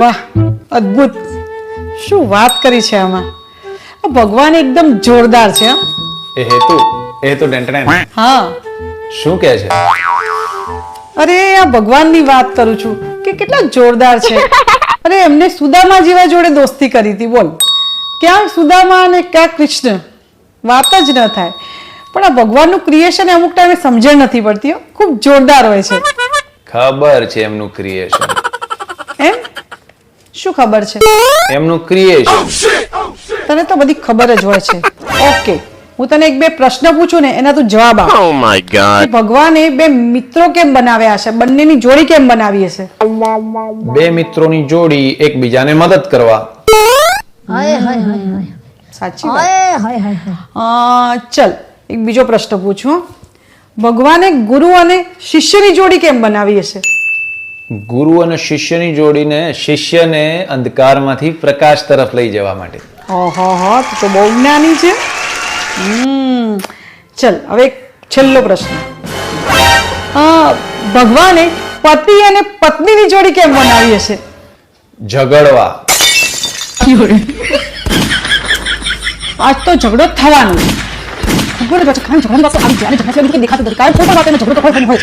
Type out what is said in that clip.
વાહ અદ્ભુત. શું વાત કરી છે આમાં? આ ભગવાન એકદમ જોરદાર છે હં? એ હેતુ એ હેતુ ટેન્ટણે હા. શું કહે છે? અરે આ ભગવાનની વાત કરું છું કે કેટલા જોરદાર છે. અરે એમને સુદામા જેવા જોડે દોસ્તી કરી હતી બોલ. ક્યાં સુદામા અને ક્યાં કૃષ્ણ. વાત જ ન થાય. પણ આ ભગવાનનું ક્રિએશન અમુક ટાઈમે સમજણ નથી પડતી હો. ખૂબ જોરદાર હોય છે. ખબર છે એમનું ક્રિએશન શું ખબર છે? એમનું ક્રિએશન તને તો બધી ખબર જ હોય છે. ઓકે હું તને એક બે પ્રશ્ન પૂછું ને એના તું જવાબ આપ. ઓ માય ગોડ ભગવાને બે મિત્રો કેમ બનાવ્યા છે બંનેની જોડી કેમ બનાવી હશે? બે મિત્રોની જોડી એકબીજાને મદદ કરવા. હાય હાય હાય હાય. સાચી વાત. હાય હાય હાય હાય. ચલ એક બીજો પ્રશ્ન પૂછું. ભગવાને ગુરુ અને શિષ્યની જોડી કેમ બનાવી હશે? ગુરુ અને શિષ્યની જોડીને શિષ્યને અંધકારમાંથી પ્રકાશ તરફ લઈ જવા માટે. ઓહો તો બહુ જ્ઞાની છે. ચલ હવે એક છેલ્લો પ્રશ્ન. ભગવાને પતિ અને પત્નીની જોડી કેમ બનાવી હશે? ઝઘડવા. આજ તો ઝઘડો થવાનો છે. ઝઘડાની વાતો આવી જ્યારે ઝઘડા દેખાતું કારણ કોઈ પણ ઝઘડો તો હોય